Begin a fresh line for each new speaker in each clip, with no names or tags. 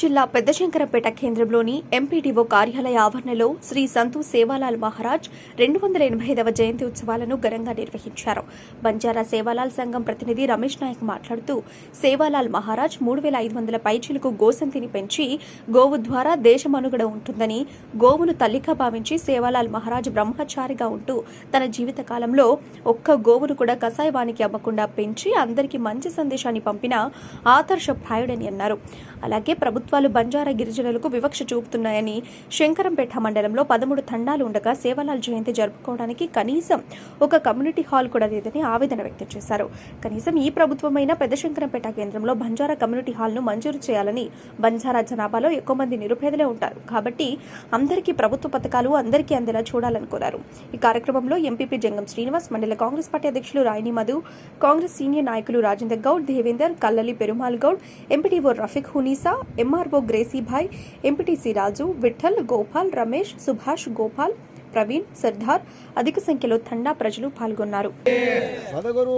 జిల్లా పెద్దశంకరపేట కేంద్రంలోని ఎంపీడీఓ కార్యాలయ ఆవరణలో శ్రీ సంతు సేవాలాల్ మహారాజ్ రెండు వందల ఎనభై ఐదవ జయంతి ఉత్సవాలను ఘనంగా నిర్వహించారు. బంజారా సేవాలాల్ సంఘం ప్రతినిధి రమేష్ నాయక్ మాట్లాడుతూ సేవాలాల్ మహారాజ్ మూడు వేల ఐదు వందల పైచీలకు గోసంతిని పెంచి గోవు ద్వారా దేశమనుగడ ఉంటుందని గోవును తల్లిగా భావించి సేవాలాల్ మహారాజ్ బ్రహ్మచారిగా ఉంటూ తన జీవిత కాలంలో ఒక్క గోవును కూడా కసాయవానికి అమ్మకుండా పెంచి అందరికీ మంచి సందేశాన్ని పంపిన ఆదర్శప్రాయుడని అన్నారు. అలాగే ప్రభుత్వాలు బంజారా గిరిజనులకు వివక్ష చూపుతున్నాయని శంకరంపేట మండలంలో పదమూడు తండాలు ఉండగా సేవలాల్ జయంతి జరుపుకోవడానికి కనీసం ఒక కమ్యూనిటీ హాల్ కూడా లేదని ఆవేదన వ్యక్తం చేశారు. కనీసం ఈ ప్రభుత్వమైన పెద్ద శంకరంపేట కేంద్రంలో బంజారా కమ్యూనిటీ హాల్ను మంజూరు చేయాలని బంజారా జనాభాలో ఎక్కువ మంది నిరుపేదలే ఉంటారు. కాబట్టి అందరికీ ప్రభుత్వ పథకాలు అందరికీ అందేలా చూడాలని కోరారు. ఈ కార్యక్రమంలో ఎంపీపీ జంగం శ్రీనివాస్ మండల కాంగ్రెస్ పార్టీ అధ్యక్షులు రాయిని మధు కాంగ్రెస్ సీనియర్ నాయకులు Rajender Goud Devender Kallali Perumal Goud MPTO Rafiq Hunisa MRO గ్రేసీభాయ్ MPTC రాజు విఠల్ గోపాల్ రమేష్ సుభాష్ గోపాల్ ప్రవీణ్ సర్దార్ అధిక సంఖ్యలో తండా ప్రజలు పాల్గొన్నారు
సదగురు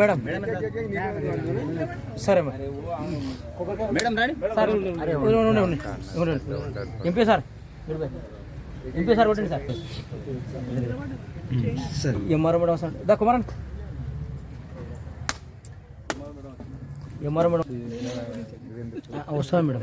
మేడం సరే madam. MP sir MP sir. కొట్టండి సార్. ఎంఆర్ఓ మేడం సార్ దా కుమారన్. MRO madam? వస్తాను మేడం.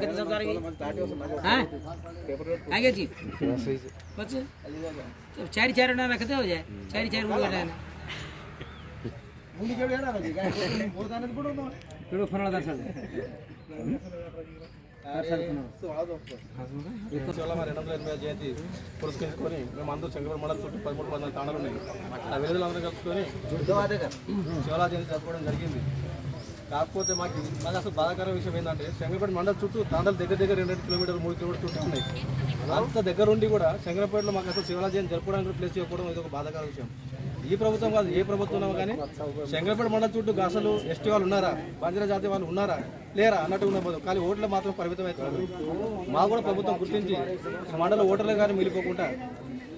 थे सब सारे हाँ आगे जी बस तो चार चार ना रखते हो जाए चार चार गुड़ी रहना ఇప్పుడు ఫోన్ దర్శనం
శివలామ రెండు వందల ఎనభై జయంతి పురస్కరించుకొని మేము అందరూ చంద్రబాబు మండలం చుట్టూ పదమూడు వందల తాండాలు ఉన్నాయి ఆ వేదికలు అందరూ కలుసుకొని శివలా జయంతి జరుపుకోవడం జరిగింది కాకపోతే మాకు మాకు అసలు బాధాకర విషయం ఏంటంటే శంకరపేట మండల చుట్టూ తాండాలు దగ్గర దగ్గర రెండు రెండు కిలోమీటర్లు మూడు కిలోమీటర్ చుట్టూ ఉన్నాయి. అంత దగ్గర ఉండి కూడా శంకరపేటలో మాకు అసలు శివరాజ్యం జయంతి జరుపుకోవడానికి ప్లేస్ చేయకపోవడం ఇది ఒక బాధాకర విషయం. ఈ ప్రభుత్వం కాదు ఏ ప్రభుత్వం కానీ శంకరపేట మండల చుట్టూ అసలు ఎస్టీ వాళ్ళు ఉన్నారా? బంజారా జాతి వాళ్ళు ఉన్నారా? లేరా? అన్నట్టు ఉండబోదు కానీ ఓట్లు మాత్రం పరిమితం అవుతున్నారు మా కూడా ప్రభుత్వం గుర్తించి మండల ఓటర్లు కానీ మిగిలిపోకుండా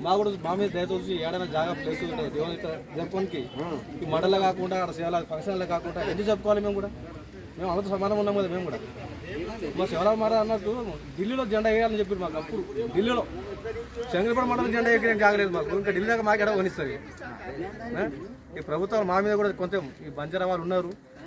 మా కూడా మా మీద దయచేసి ఏడైనా జాగా ప్లేస్ ఉంటే దేవుని జరుపుకోనికి. ఈ మండలం కాకుండా అక్కడ సేవల ఫంక్షన్లు కాకుండా ఎందుకు చెప్పుకోవాలి మేము కూడా? మేము అందరూ సమానం ఉన్నాం కదా మేము కూడా. మా శివరామ మారా అన్నట్టు ఢిల్లీలో జెండా వేయాలని చెప్పారు మాకు అప్పుడు. ఢిల్లీలో. చంద్రపడ మండలం జెండా ఎగిరేం కాగలేదు మాకు. ఇంకా ఢిల్లీ దాకా మాకు ఎడ వనిస్తుంది ఈ ప్రభుత్వాలు మా మీద కూడా కొంచెం ఈ బంజారా వాళ్ళు ఉన్నారు.